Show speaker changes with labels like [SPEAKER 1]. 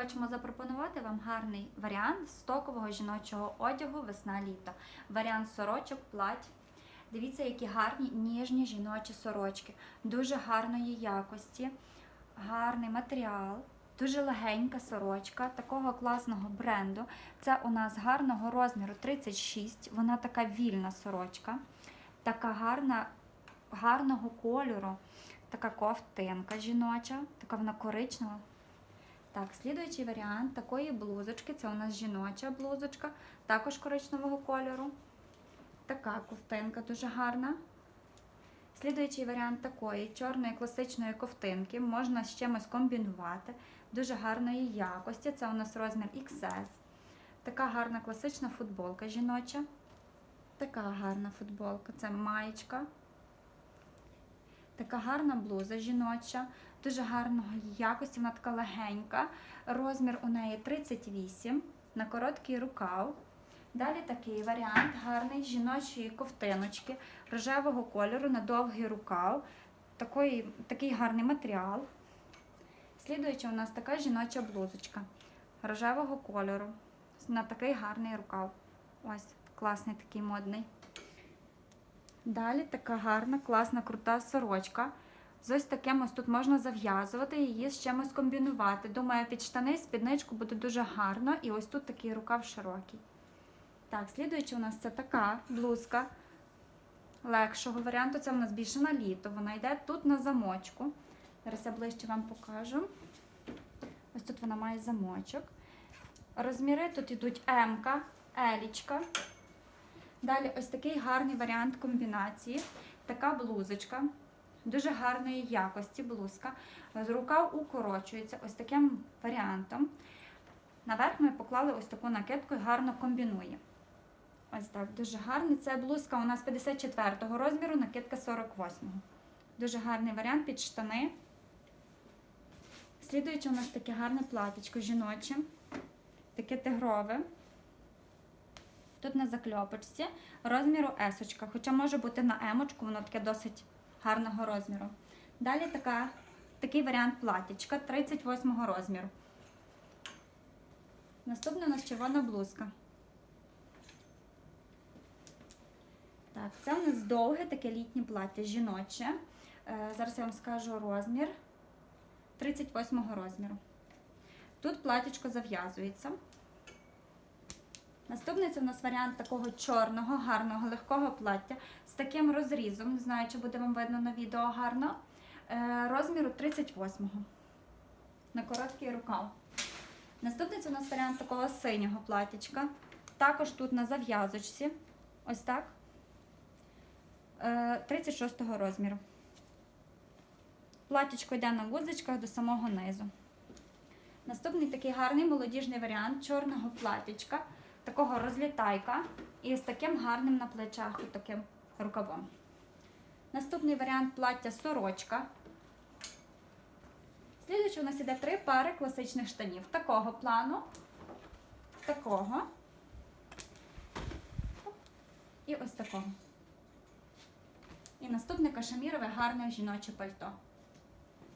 [SPEAKER 1] хочемо запропонувати вам гарний варіант стокового жіночого одягу весна-літо. Варіант сорочок, плать. Дивіться, які гарні ніжні жіночі сорочки, дуже гарної якості, гарний матеріал, дуже легенька сорочка такого класного бренду. Це у нас гарного розміру 36, вона така вільна сорочка, така гарна, гарного кольору, така ковтинка жіноча, така вона коричнева. Так, слідуючий варіант такої блузочки, це у нас жіноча блузочка, також коричневого кольору. Така ковтинка дуже гарна. Слідуючий варіант такої чорної класичної ковтинки можна з чимось комбінувати. Дуже гарної якості. Це у нас розмір XS. Така гарна класична футболка жіноча. Така гарна футболка. Це маєчка. Така гарна блуза жіноча, дуже гарної якості, вона така легенька. Розмір у неї 38 на короткий рукав. Далі такий варіант гарний жіночої ковтиночки рожевого кольору на довгий рукав. Такий, такий гарний матеріал. Слідуюча у нас така жіноча блузочка рожевого кольору на такий гарний рукав. Ось класний такий модний. Далі така гарна, класна, крута сорочка. З ось таким ось тут можна зав'язувати її з чимось комбінувати. Думаю, під штани, спідничку буде дуже гарно. І ось тут такий рукав широкий. Так, слідуючи у нас це така блузка легшого варіанту. Це у нас більше на літо. Вона йде тут на замочку. Зараз я ближче вам покажу. Ось тут вона має замочок. Розміри тут йдуть М, Елічка. Далі ось такий гарний варіант комбінації. Така блузочка. Дуже гарної якості блузка. Рукав укорочується ось таким варіантом. Наверх ми поклали ось таку накидку і гарно комбінує. Ось так, дуже гарний. Це блузка у нас 54-го розміру, накидка 48-го. Дуже гарний варіант під штани. Слідуючи у нас таке гарне платічко жіноче, таке тигрове. Тут на закльопочці розміру есочка, хоча може бути на емочку, воно таке досить гарного розміру. Далі така, такий варіант платічка 38 розміру. Наступна у нас червона блузка. Так, це у нас довге таке літнє плаття жіноче. Е, зараз я вам скажу розмір 38 розміру. Тут платічко зав'язується. Наступний це у нас варіант такого чорного, гарного, легкого плаття з таким розрізом. Не знаю, чи буде вам видно на відео гарно. Е, розміру 38 на короткий рукав. Наступний це у нас варіант такого синього платічка. Також тут на зав'язочці. Ось так. Е, 36 розміру. Платічко йде на вузочках до самого низу. Наступний такий гарний молодіжний варіант чорного платічка, такого розлітайка і з таким гарним на плечах і таким рукавом. Наступний варіант плаття сорочка. Слідуючи, у нас іде три пари класичних штанів. Такого плану, такого і ось такого. І наступне кашемірове гарне жіноче пальто.